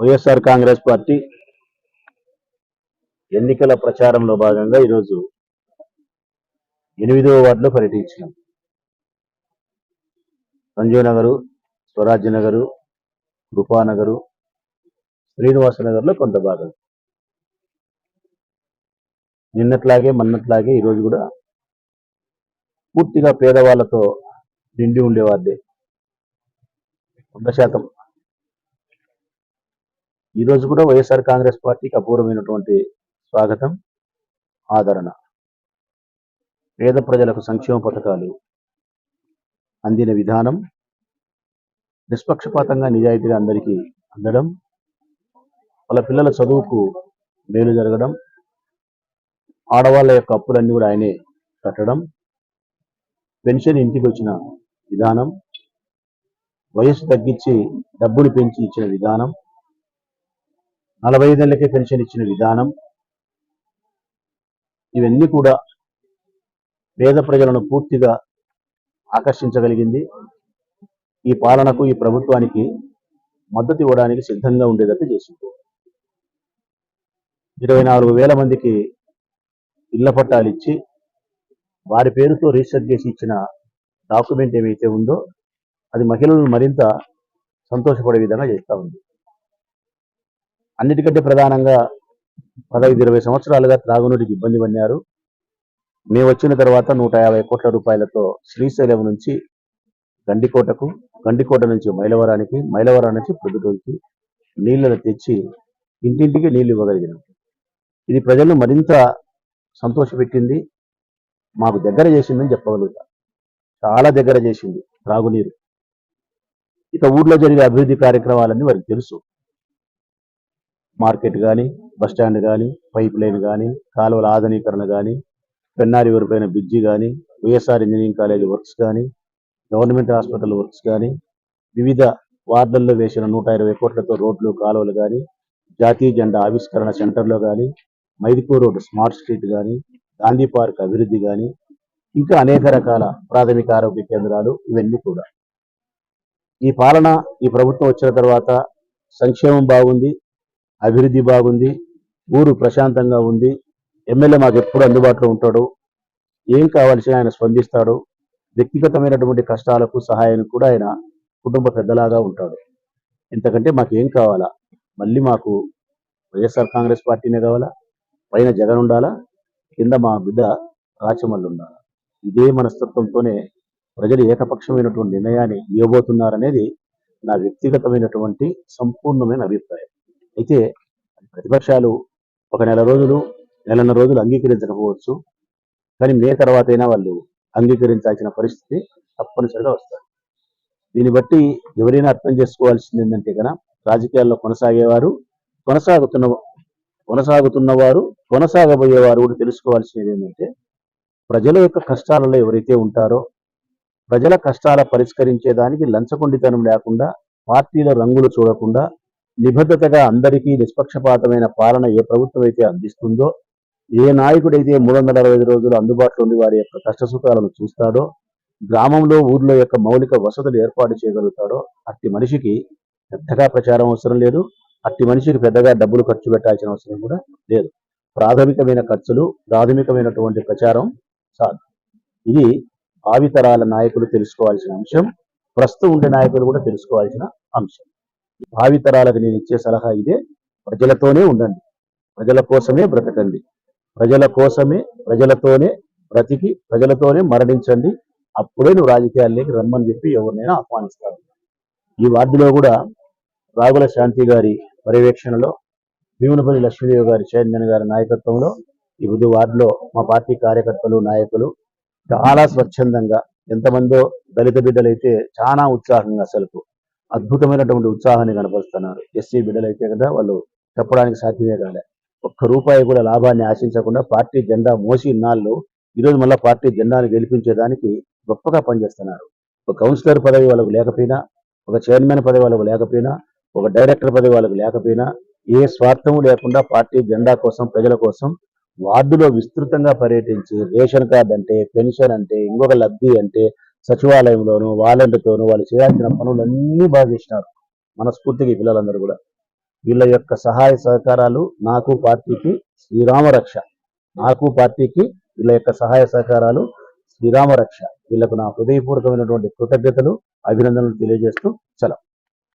YSR Congress party ఎన్నికల ప్రచారంలో భాగంగా ఈరోజు ఎనిమిదవ వార్డులో పర్యటించినాం. సంజీవ్ నగరు స్వరాజ్య నగరు కృపానగరు శ్రీనివాస నగర్లో కొంత భాగం. నిన్నట్లాగే మొన్నట్లాగే ఈరోజు కూడా పూర్తిగా పేదవాళ్ళతో నిండి ఉండేవాదే వంద శాతం ఈరోజు కూడా వైఎస్ఆర్ కాంగ్రెస్ పార్టీకి అపూర్వమైనటువంటి స్వాగతం ఆదరణ. పేద ప్రజలకు సంక్షేమ పథకాలు అందిన విధానం నిష్పక్షపాతంగా నిజాయితీగా అందరికీ అందడం వాళ్ళ పిల్లల చదువుకు మేలు జరగడం ఆడవాళ్ళ యొక్క అప్పులన్నీ కూడా ఆయనే కట్టడం పెన్షన్ ఇంటికి వచ్చిన విధానం వయసు తగ్గించి డబ్బులు పెంచి ఇచ్చిన విధానం నలభై ఐదేళ్ళకే పెన్షన్ ఇచ్చిన విధానం ఇవన్నీ కూడా పేద ప్రజలను పూర్తిగా ఆకర్షించగలిగింది. ఈ పాలనకు ఈ ప్రభుత్వానికి మద్దతు ఇవ్వడానికి సిద్ధంగా ఉండేటట్టు చేసింది. ఇరవై నాలుగు వేల మందికి ఇళ్ళ పట్టాలు ఇచ్చి వారి పేరుతో రిజిస్టర్ చేసి ఇచ్చిన డాక్యుమెంట్ ఏమైతే ఉందో అది మహిళలను మరింత సంతోషపడే విధంగా చేస్తూ ఉంది. అన్నిటికంటే ప్రధానంగా పదహైదు ఇరవై సంవత్సరాలుగా త్రాగునీటికి ఇబ్బంది పడినారు. మేము వచ్చిన తర్వాత నూట యాభై కోట్ల రూపాయలతో శ్రీశైలం నుంచి గండికోటకు గండికోట నుంచి మైలవరానికి మైలవరం నుంచి ప్రొద్దుటూరుకి నీళ్ళను తెచ్చి ఇంటింటికి నీళ్ళు ఇవ్వగలిగినాం. ఇది ప్రజలను మరింత సంతోషపెట్టింది. మాకు దగ్గర చేసిందని చెప్పగలుగుతా. చాలా దగ్గర చేసింది త్రాగునీరు. ఇక ఊర్లో జరిగే అభివృద్ధి కార్యక్రమాలన్నీ వారికి తెలుసు. మార్కెట్ కానీ బస్టాండ్ కానీ పైప్ లైన్ కానీ కాలువల ఆధునీకరణ కానీ పెన్నారి ఊరిపైన బ్రిడ్జి కానీ వైఎస్ఆర్ ఇంజనీరింగ్ కాలేజ్ వర్క్స్ కానీ గవర్నమెంట్ హాస్పిటల్ వర్క్స్ కానీ వివిధ వార్డుల్లో వేసిన నూట ఇరవై కోట్లతో రోడ్లు కాలువలు కానీ జాతీయ జెండా ఆవిష్కరణ సెంటర్లో కానీ మైదిపూర్ రోడ్ స్మార్ట్ స్ట్రీట్ కానీ గాంధీ పార్క్ అభివృద్ధి కానీ ఇంకా అనేక రకాల ప్రాథమిక ఆరోగ్య కేంద్రాలు ఇవన్నీ కూడా. ఈ పాలన ఈ ప్రభుత్వం వచ్చిన తర్వాత సంక్షేమం బాగుంది అభివృద్ధి బాగుంది ఊరు ప్రశాంతంగా ఉంది ఎమ్మెల్యే మాకు ఎప్పుడు అందుబాటులో ఉంటాడు ఏం కావాల్సిన ఆయన స్పందిస్తాడు వ్యక్తిగతమైనటువంటి కష్టాలకు సహాయానికి కూడా ఆయన కుటుంబ పెద్దలాగా ఉంటాడు. ఇంతకంటే మాకు ఏం కావాలా? మళ్ళీ మాకు వైఎస్ఆర్ కాంగ్రెస్ పార్టీనే కావాలా? పైన జగన్ ఉండాలా? కింద మా బిడ్డ రాచమల్లు ఉండాలా? ఇదే మనస్తత్వంతోనే ప్రజలు ఏకపక్షమైనటువంటి నిర్ణయాన్ని ఇవ్వబోతున్నారనేది నా వ్యక్తిగతమైనటువంటి సంపూర్ణమైన అభిప్రాయం. అయితే ప్రతిపక్షాలు ఒక నెల రోజులు నెలన్నర రోజులు అంగీకరించకపోవచ్చు. కానీ మే తర్వాత అయినా వాళ్ళు అంగీకరించాల్సిన పరిస్థితి తప్పనిసరిగా వస్తారు దీన్ని బట్టి ఎవరైనా అర్థం చేసుకోవాల్సింది ఏంటంటే కనుక రాజకీయాల్లో కొనసాగేవారు కొనసాగుతున్న కొనసాగుతున్నవారు కొనసాగబోయేవారు కూడా తెలుసుకోవాల్సినది ఏంటంటే ప్రజల యొక్క కష్టాలలో ఎవరైతే ఉంటారో ప్రజల కష్టాల పరిష్కరించేదానికి లంచగొండితనం లేకుండా పార్టీల రంగులు చూడకుండా నిబద్ధతగా అందరికీ నిష్పక్షపాతమైన పాలన ఏ ప్రభుత్వం అయితే అందిస్తుందో ఏ నాయకుడైతే మూడు వందల అరవై ఐదు రోజులు అందుబాటులో ఉండి వారి యొక్క కష్టసుఖాలను చూస్తాడో గ్రామంలో ఊర్లో యొక్క మౌలిక వసతులు ఏర్పాటు చేయగలుగుతాడో అట్టి మనిషికి పెద్దగా ప్రచారం అవసరం లేదు. అట్టి మనిషికి పెద్దగా డబ్బులు ఖర్చు పెట్టాల్సిన అవసరం కూడా లేదు. ప్రాథమికమైన ఖర్చులు ప్రాథమికమైనటువంటి ప్రచారం చాలు ఇది భావితరాల నాయకులు తెలుసుకోవాల్సిన అంశం ప్రస్తుతం ఉండే నాయకులు కూడా తెలుసుకోవాల్సిన అంశం. భావితరాలకు నేను ఇచ్చే సలహా ఇదే. ప్రజలతోనే ఉండండి. ప్రజల కోసమే బ్రతకండి. ప్రజల కోసమే ప్రజలతోనే బ్రతికి ప్రజలతోనే మరణించండి. అప్పుడే నువ్వు రాజకీయాల్లోకి రమ్మని చెప్పి ఎవరినైనా ఆహ్వానిస్తాను. ఈ వార్డులో కూడా రాగుల శాంతి గారి పర్యవేక్షణలో భీమునపల్లి లక్ష్మీదేవి గారి చైర్మన్ గారి నాయకత్వంలో ఈ బుధు వార్డులో మా పార్టీ కార్యకర్తలు నాయకులు చాలా స్వచ్ఛందంగా ఎంతమందో దళిత బిడ్డలైతే చాలా ఉత్సాహంగా అసలుకు అద్భుతమైనటువంటి ఉత్సాహాన్ని కనపరుస్తున్నారు. ఎస్సీ బిడ్డలైతే కదా వాళ్ళు చెప్పడానికి సాధ్యమే కాలే. ఒక్క రూపాయి కూడా లాభాన్ని ఆశించకుండా పార్టీ జెండా మోసి ఇన్నాళ్ళు ఈరోజు మళ్ళీ పార్టీ జెండాను గెలిపించేదానికి గొప్పగా పనిచేస్తున్నారు. ఒక కౌన్సిలర్ పదవి వాళ్ళకు లేకపోయినా ఒక చైర్మన్ పదవి వాళ్ళకు లేకపోయినా ఒక డైరెక్టర్ పదవి వాళ్ళకు లేకపోయినా ఏ స్వార్థం లేకుండా పార్టీ జెండా కోసం ప్రజల కోసం వార్డులో విస్తృతంగా పర్యటించి రేషన్ కార్డు అంటే పెన్షన్ అంటే ఇంకొక లబ్ధి అంటే సచివాలయంలోను వాలంటీర్తోనూ వాళ్ళు చేయాల్సిన పనులన్నీ బాగా చేసినారు. మనస్ఫూర్తిగా పిల్లలందరూ కూడా. వీళ్ళ యొక్క సహాయ సహకారాలు నాకు పార్టీకి శ్రీరామ రక్ష. నాకు పార్టీకి వీళ్ళ యొక్క సహాయ సహకారాలు శ్రీరామ రక్ష. వీళ్ళకు నా హృదయపూర్వకమైనటువంటి కృతజ్ఞతలు అభినందనలు తెలియజేస్తూ సెలవు.